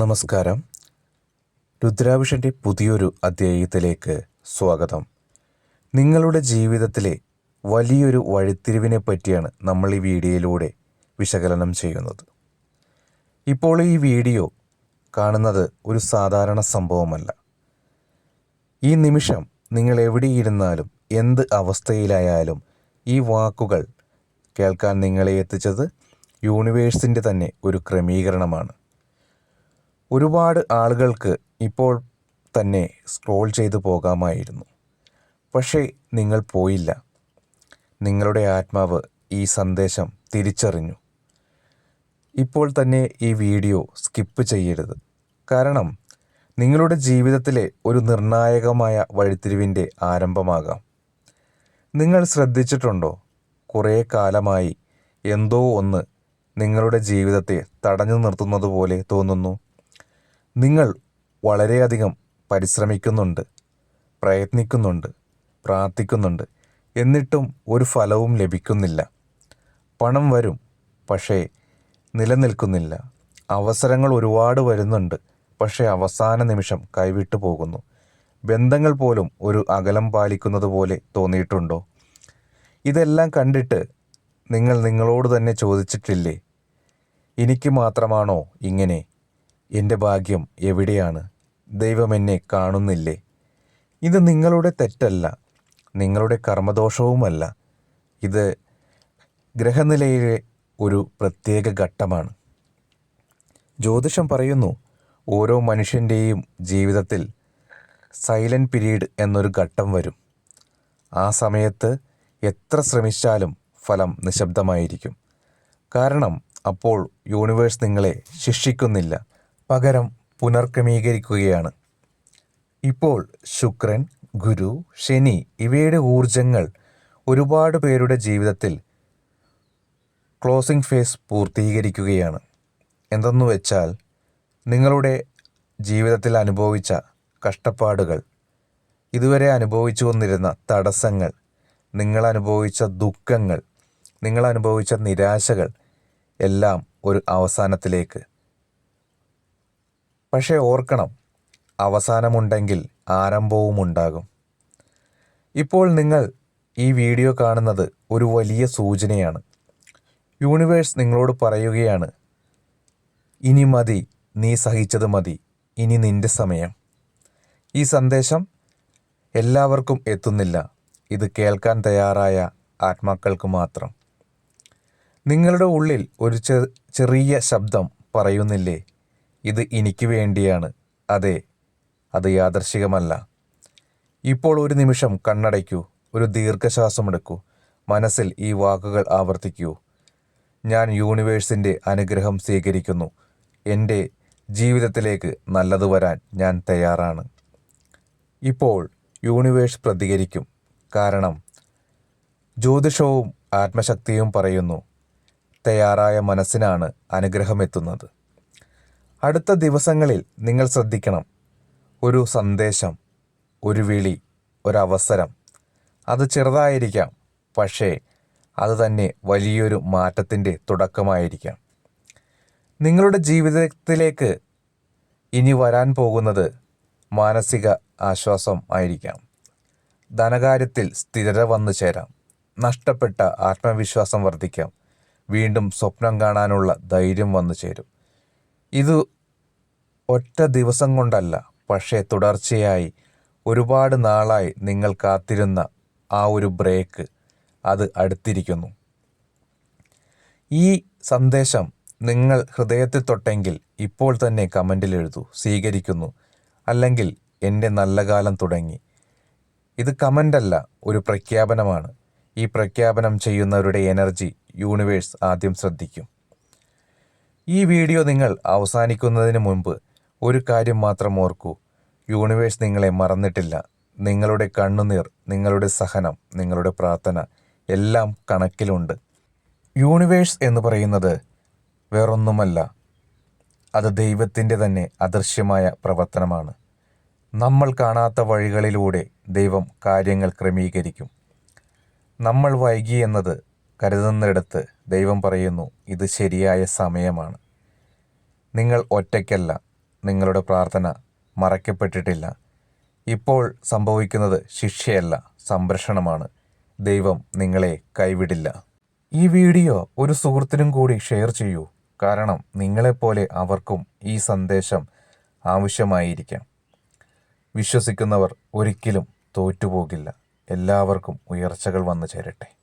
നമസ്കാരം. രുദ്രാഭിഷന്റെ പുതിയൊരു അധ്യായത്തിലേക്ക് സ്വാഗതം. നിങ്ങളുടെ ജീവിതത്തിലെ വലിയൊരു വഴിത്തിരിവിനെ പറ്റിയാണ് നമ്മൾ ഈ വീഡിയോയിലൂടെ വിശകലനം ചെയ്യുന്നത്. ഇപ്പോൾ ഈ വീഡിയോ കാണുന്നത് ഒരു സാധാരണ സംഭവമല്ല. ഈ നിമിഷം നിങ്ങൾ എവിടെയിരുന്നാലും എന്ത് അവസ്ഥയിലായാലും ഈ വാക്കുകൾ കേൾക്കാൻ നിങ്ങളെ എത്തിച്ചത് യൂണിവേഴ്സിന്റെ തന്നെ ഒരു ക്രമീകരണമാണ്. ഒരുപാട് ആളുകൾക്ക് ഇപ്പോൾ തന്നെ സ്ക്രോൾ ചെയ്തു പോകാമായിരുന്നു. പക്ഷേ നിങ്ങൾ പോയില്ല. നിങ്ങളുടെ ആത്മാവ് ഈ സന്ദേശം തിരിച്ചറിഞ്ഞു. ഇപ്പോൾ തന്നെ ഈ വീഡിയോ സ്കിപ്പ് ചെയ്യരുത്. കാരണം നിങ്ങളുടെ ജീവിതത്തിലെ ഒരു നിർണായകമായ വഴിത്തിരിവിന്റെ ആരംഭമാകാം. നിങ്ങൾ ശ്രദ്ധിച്ചിട്ടുണ്ടോ? കുറേ കാലമായി എന്തോ ഒന്ന് നിങ്ങളുടെ ജീവിതത്തെ തടഞ്ഞു നിർത്തുന്നത് പോലെ തോന്നുന്നു. നിങ്ങൾ വളരെയധികം പരിശ്രമിക്കുന്നുണ്ട് പ്രയത്നിക്കുന്നുണ്ട് പ്രാർത്ഥിക്കുന്നുണ്ട്. എന്നിട്ടും ഒരു ഫലവും ലഭിക്കുന്നില്ല. പണം വരും പക്ഷേ നിലനിൽക്കുന്നില്ല. അവസരങ്ങൾ ഒരുപാട് വരുന്നുണ്ട് പക്ഷേ അവസാന നിമിഷം കൈവിട്ടു പോകുന്നു. ബന്ധങ്ങൾ പോലും ഒരു അകലം പാലിക്കുന്നത് പോലെ തോന്നിയിട്ടുണ്ടോ? ഇതെല്ലാം കണ്ടിട്ട് നിങ്ങൾ നിങ്ങളോട് തന്നെ ചോദിച്ചിട്ടില്ലേ? എനിക്ക് മാത്രമാണോ ഇങ്ങനെ? എന്റെ ഭാഗ്യം എവിടെയാണ്? ദൈവം എന്നെ കാണുന്നില്ലേ? ഇത് നിങ്ങളുടെ തെറ്റല്ല. നിങ്ങളുടെ കർമ്മദോഷവുമല്ല. ഇത് ഗ്രഹനിലയിലെ ഒരു പ്രത്യേക ഘട്ടമാണ്. ജ്യോതിഷം പറയുന്നു ഓരോ മനുഷ്യന്റെയും ജീവിതത്തിൽ സൈലന്റ് പീരീഡ് എന്നൊരു ഘട്ടം വരും. ആ സമയത്ത് എത്ര ശ്രമിച്ചാലും ഫലം നിശബ്ദമായിരിക്കും. കാരണം അപ്പോൾ യൂണിവേഴ്സ് നിങ്ങളെ ശിക്ഷിക്കുന്നില്ല. പകരം പുനർക്രമീകരിക്കുകയാണ്. ഇപ്പോൾ ശുക്രൻ ഗുരു ശനി ഇവയുടെ ഊർജങ്ങൾ ഒരുപാട് പേരുടെ ജീവിതത്തിൽ ക്ലോസിംഗ് ഫേസ് പൂർത്തീകരിക്കുകയാണ്. എന്തെന്നു വെച്ചാൽ നിങ്ങളുടെ ജീവിതത്തിൽ അനുഭവിച്ച കഷ്ടപ്പാടുകൾ ഇതുവരെ അനുഭവിച്ചു വന്നിരുന്ന തടസ്സങ്ങൾ നിങ്ങൾ അനുഭവിച്ച ദുഃഖങ്ങൾ നിങ്ങൾ അനുഭവിച്ച നിരാശകൾ എല്ലാം ഒരു അവസാനത്തിലേക്ക് പക്ഷേ ഓർക്കണം അവസാനമുണ്ടെങ്കിൽ ആരംഭവും ഉണ്ടാകും ഇപ്പോൾ നിങ്ങൾ ഈ വീഡിയോ കാണുന്നത് ഒരു വലിയ സൂചനയാണ്. യൂണിവേഴ്സ് നിങ്ങളോട് പറയുകയാണ് ഇനി മതി നീ സഹിച്ചത് മതി ഇനി നിന്റെ സമയം. ഈ സന്ദേശം എല്ലാവർക്കും എത്തുന്നില്ല. ഇത് കേൾക്കാൻ തയ്യാറായ ആത്മാക്കൾക്ക് മാത്രം. നിങ്ങളുടെ ഉള്ളിൽ ഒരു ചെറിയ ശബ്ദം പറയുന്നില്ലേ? ഇത് എനിക്ക് വേണ്ടിയാണ്. അതെ അത് യാദർശികമല്ല. ഇപ്പോൾ ഒരു നിമിഷം കണ്ണടയ്ക്കൂ ഒരു ദീർഘശ്വാസമെടുക്കൂ മനസ്സിൽ ഈ വാക്കുകൾ ആവർത്തിക്കൂ. ഞാൻ യൂണിവേഴ്സിന്റെ അനുഗ്രഹം സ്വീകരിക്കുന്നു. എന്റെ ജീവിതത്തിലേക്ക് നല്ലത് വരാൻ ഞാൻ തയ്യാറാണ്. ഇപ്പോൾ യൂണിവേഴ്സ് പ്രതികരിക്കും. കാരണം ജ്യോതിഷവും ആത്മശക്തിയും പറയുന്നു തയ്യാറായ മനസ്സിനാണ് അനുഗ്രഹമെത്തുന്നത്. അടുത്ത ദിവസങ്ങളിൽ നിങ്ങൾ ശ്രദ്ധിക്കണം. ഒരു സന്ദേശം ഒരു വിളി ഒരവസരം അത് ചെറുതായിരിക്കാം പക്ഷേ അത് തന്നെ വലിയൊരു മാറ്റത്തിന്റെ തുടക്കമായിരിക്കാം. നിങ്ങളുടെ ജീവിതത്തിലേക്ക് ഇനി വരാൻ പോകുന്നത് മാനസിക ആശ്വാസം ആയിരിക്കാം. ധനകാര്യത്തിൽ സ്ഥിരത വന്നു ചേരാം. നഷ്ടപ്പെട്ട ആത്മവിശ്വാസം വർദ്ധിക്കാം. വീണ്ടും സ്വപ്നം കാണാനുള്ള ധൈര്യം വന്നു ചേരും. ഇത് ഒറ്റ ദിവസം കൊണ്ടല്ല പക്ഷേ തുടർച്ചയായി ഒരുപാട് നാളായി നിങ്ങൾ കാത്തിരുന്ന ആ ഒരു ബ്രേക്ക് അത് അടുത്തിരിക്കുന്നു. ഈ സന്ദേശം നിങ്ങൾ ഹൃദയത്തിൽ തൊട്ടെങ്കിൽ ഇപ്പോൾ തന്നെ കമന്റിൽ എഴുതൂ സ്വീകരിക്കുന്നു അല്ലെങ്കിൽ എന്റെ നല്ല കാലം തുടങ്ങി. ഇത് കമന്റല്ല ഒരു പ്രഖ്യാപനമാണ്. ഈ പ്രഖ്യാപനം ചെയ്യുന്നവരുടെ എനർജി യൂണിവേഴ്സ് ആദ്യം ശ്രദ്ധിക്കും. ഈ വീഡിയോ നിങ്ങൾ അവസാനിക്കുന്നതിന് മുൻപ് ഒരു കാര്യം മാത്രം ഓർക്കൂ. യൂണിവേഴ്സ് നിങ്ങളെ മറന്നിട്ടില്ല. നിങ്ങളുടെ കണ്ണുനീർ നിങ്ങളുടെ സഹനം നിങ്ങളുടെ പ്രാർത്ഥന എല്ലാം കണക്കിലുണ്ട്. യൂണിവേഴ്സ് എന്ന് പറയുന്നത് വേറൊന്നുമല്ല. അത് ദൈവത്തിന്റെ തന്നെ അദൃശ്യമായ പ്രവർത്തനമാണ്. നമ്മൾ കാണാത്ത വഴികളിലൂടെ ദൈവം കാര്യങ്ങൾ ക്രമീകരിക്കും. നമ്മൾ വൈകി എന്നത് കരുതുന്നിടത്ത് ദൈവം പറയുന്നു ഇത് ശരിയായ സമയമാണ്. നിങ്ങൾ ഒറ്റയ്ക്കല്ല നിങ്ങളുടെ പ്രാർത്ഥന മറയ്ക്കപ്പെട്ടിട്ടില്ല. ഇപ്പോൾ സംഭവിക്കുന്നത് ശിക്ഷയല്ല സംരക്ഷണമാണ്. ദൈവം നിങ്ങളെ കൈവിടില്ല. ഈ വീഡിയോ ഒരു സുഹൃത്തിനും കൂടി ഷെയർ ചെയ്യൂ. കാരണം നിങ്ങളെപ്പോലെ അവർക്കും ഈ സന്ദേശം ആവശ്യമായിരിക്കാം. വിശ്വസിക്കുന്നവർ ഒരിക്കലും തോറ്റുപോകില്ല. എല്ലാവർക്കും ഉയർച്ചകൾ വന്നു ചേരട്ടെ.